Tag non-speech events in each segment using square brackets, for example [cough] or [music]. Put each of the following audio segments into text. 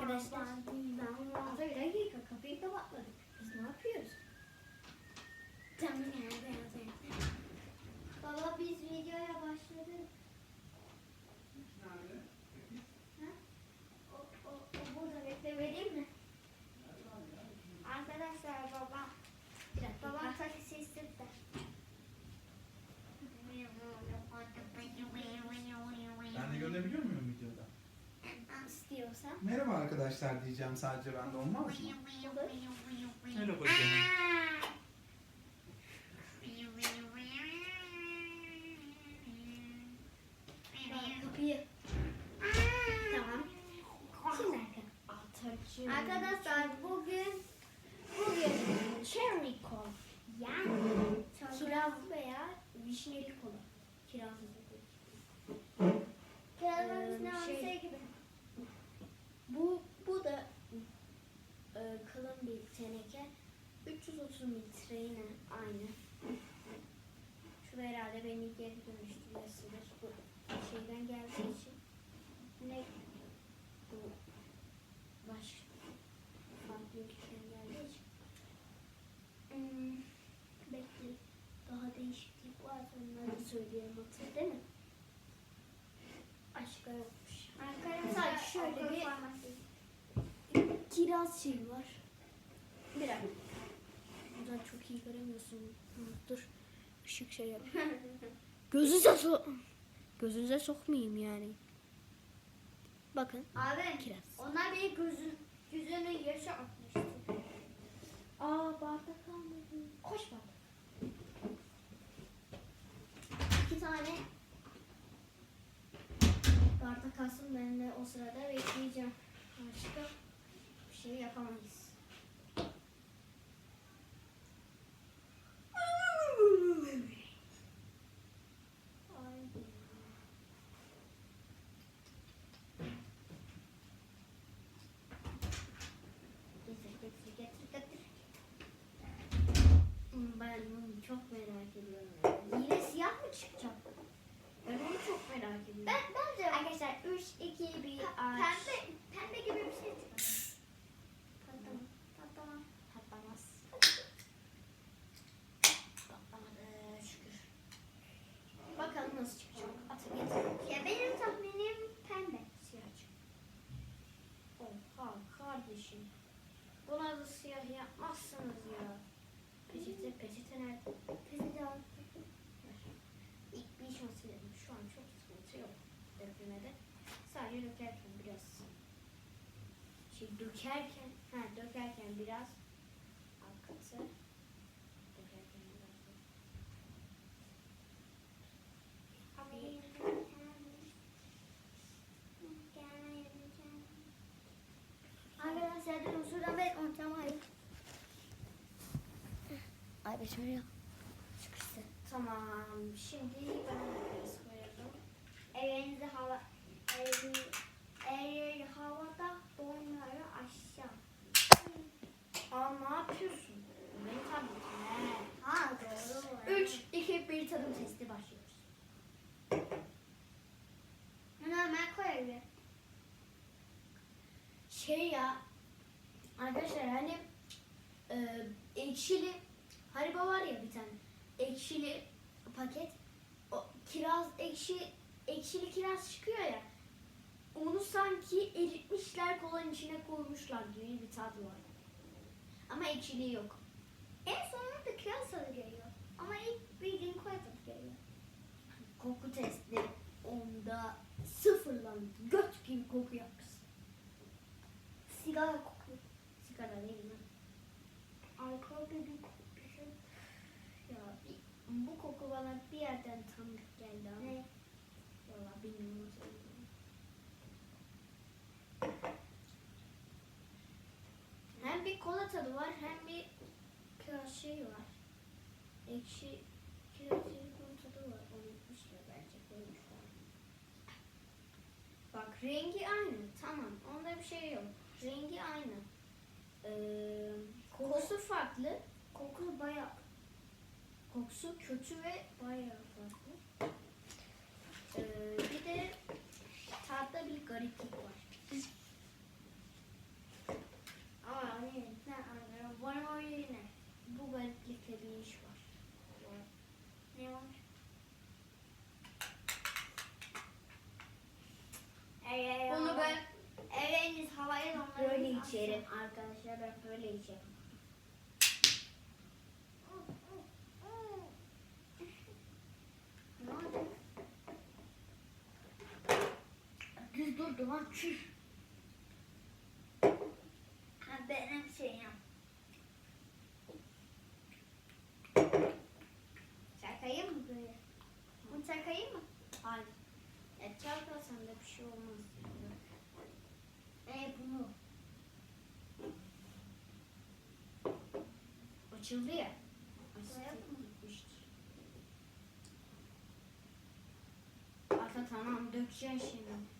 arkadaşlar. Az bir dakika kapıyı kapatmadık. Biz ne yapıyoruz? Baba biz videoya başladık. Ha? O, o, o burada bekle vereyim mi? Arkadaşlar babam Bir dakika. babam taksi istedi. Ben de görünebiliyor muyum videoda? İstiyorsa. Merhaba arkadaşlar diyeceğim sadece ben de olmaz mı? Merhaba canım. Arkadaşlar bugün bugün cherry cola yani kiraz veya vişneli kola. Kirazlı değil. Kirazın Ee, üstüne şey- şey gibi. Bu bu da e, kalın bir teneke. 330 litre yine aynı. Şu herhalde beni geri dönüştürmesidir. Bu şeyden geldiği için. Ne bu baş farklı ülkeden geldiği için. Hmm, bekle. Daha değişiklik var. Onları söyleyelim hatır değil mi? Başka yokmuş. Arkadaşlar şöyle bir-. Kiraz şeyi var. Bir dakika. Buradan çok iyi göremiyorsun. Dur. Işık şey yap. [laughs] Gözünüze so Gözünüze sokmayayım yani. Bakın. Abi Kiraz. onlar bir gözün yüzünü yaşa atmıştı. Aa bardak kalmadı. Koş bardak. İki tane bardak kalsın ben de o sırada bekleyeceğim. Başka bir şey yapamayız. Ay. Getir, getir, getir, getir. Hmm, Ben bunu çok merak ediyorum. yani. Yine siyah mı çıkacak? Ben onu çok merak ediyorum. Ben bence Arkadaşlar 3, 2, 1, aç. pembe pembe gibi bir şey çıktı. Patlama, patlama, patlamaz. Patlamadı şükür. Bakalım nasıl çıkacak. Atı getir. Ya benim tahminim pembe. Siyah çık. Oha kardeşim. Buna da siyah yapmazsınız ya. Peçete, peçete nerede? Peçete al. İlk bir iş dedim. Şu an çok sıkıntı yok dökülmede. Sadece dökerken biraz şey dökerken ha dökerken biraz akıtı dökerken biraz. Arkadaşlar durun şuradan ben ortamayı. Ay ya. Sıkıştı. Tamam. Şimdi ben koyalım. Ellerinizi hava elini Aa ne yapıyorsun? Benim tabletim. He. Ha doğru. 3, 2, 1 tadım testi başlıyoruz. Hemen koyalım. Şey ya arkadaşlar hani e, ekşili Haribo var ya bir tane ekşili paket o kiraz ekşi ekşili kiraz çıkıyor ya onu sanki eritmişler kolanın içine koymuşlar gibi bir tadı var. Ama ekşiliği yok. En sonunda da kiraz tadı geliyor. Ama ilk bildiğin koy tadı geliyor. Koku testi onda sıfırlandı. Göt gibi kokuyor kız. Sigara kokuyor. Sigara değil mi? Alkol gibi bir şey. Ya bu koku bana bir yerden tanıdık geldi ama. Ne? Valla bilmiyorum kola tadı var hem bir şey var. Ekşi kiraz silikon tadı var. Unutmuşlar bence koymuşlar. Bak rengi aynı. Tamam. Onda bir şey yok. Rengi aynı. Ee, kokusu farklı. Kokusu bayağı. Kokusu kötü ve bayağı farklı. Ee, bir de tatta bir gariplik var. yiyeceğim arkadaşlar. Ben böyle yiyeceğim. Ne oldu? Lan çüş. Ha, benim şeyim. Çakayım mı böyle? Bunu çakayım mı? Hayır. Ya çalkasan da bir şey olmaz. E bunu. Açıldı ya. Arka tamam dökeceksin şimdi.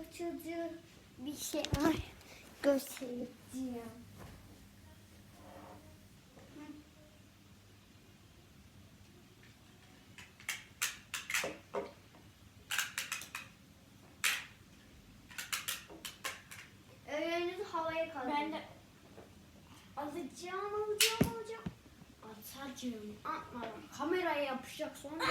açıcı bir şey ay, göstereceğim. Öğreninizi havaya kaldırın. Ben de alacağım, alacağım, alacağım. Atacağım, atma. lan. Kameraya yapışacak sonra.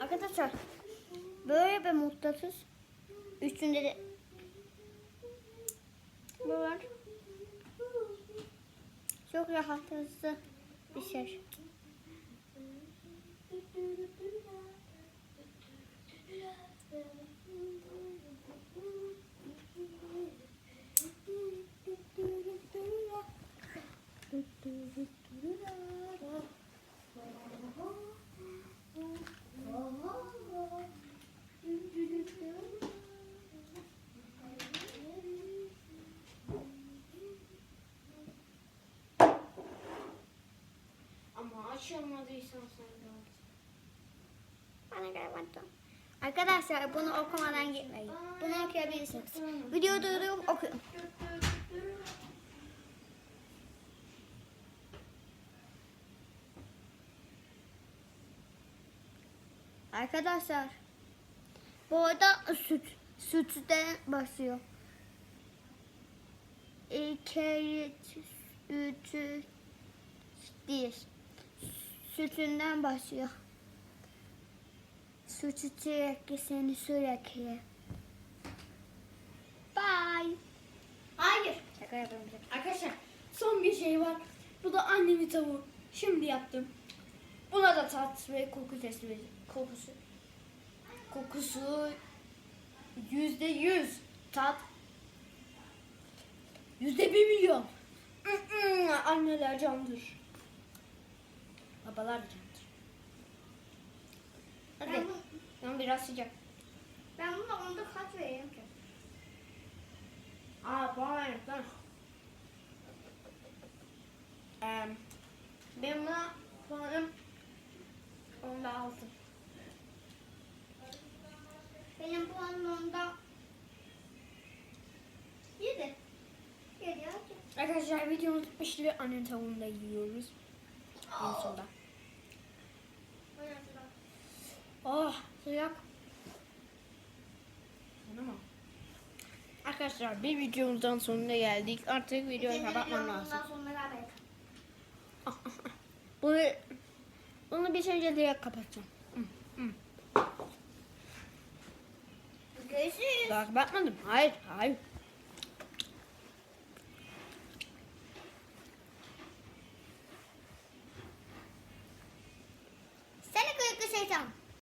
Arkadaşlar böyle bir mutlasız üstünde de bu var. Çok rahatlatıcı bir şey. şey olmadıysa olsaydı. Bana gelmedi. Arkadaşlar bunu okumadan gitmeyin. Bunu okuyabilirsiniz. Video durup okuyun. Arkadaşlar bu arada süt sütten basıyor. İkerit sütü diş. Sütünden başlıyor. Sütü sürekli seni sürekli. Bye. Hayır. Şaka yapıyorum. Arkadaşlar son bir şey var. Bu da annemin tavuğu. Şimdi yaptım. Buna da tat ve koku testi. Kokusu. Kokusu yüzde yüz. Tat yüzde bir milyon. Anneler candır. Babalar candır. Hadi. Ben, bu, Ama biraz sıcak. ben buna onda kaç vereyim ki? Aa bana yaptın. Ee, ben buna puanım onda altı. Benim puanım onda yedi. Yedi. Arkadaşlar videomuz bitmişti anne tavuğunu da yiyoruz. Sonunda. Oh sıcak. Arkadaşlar bir videomuzdan sonuna geldik. Artık videoyu kapatmam lazım. [laughs] Bunu, bunu bir şekilde direkt kapatacağım. Görüşürüz. Daha kapatmadım. Hayır, hayır.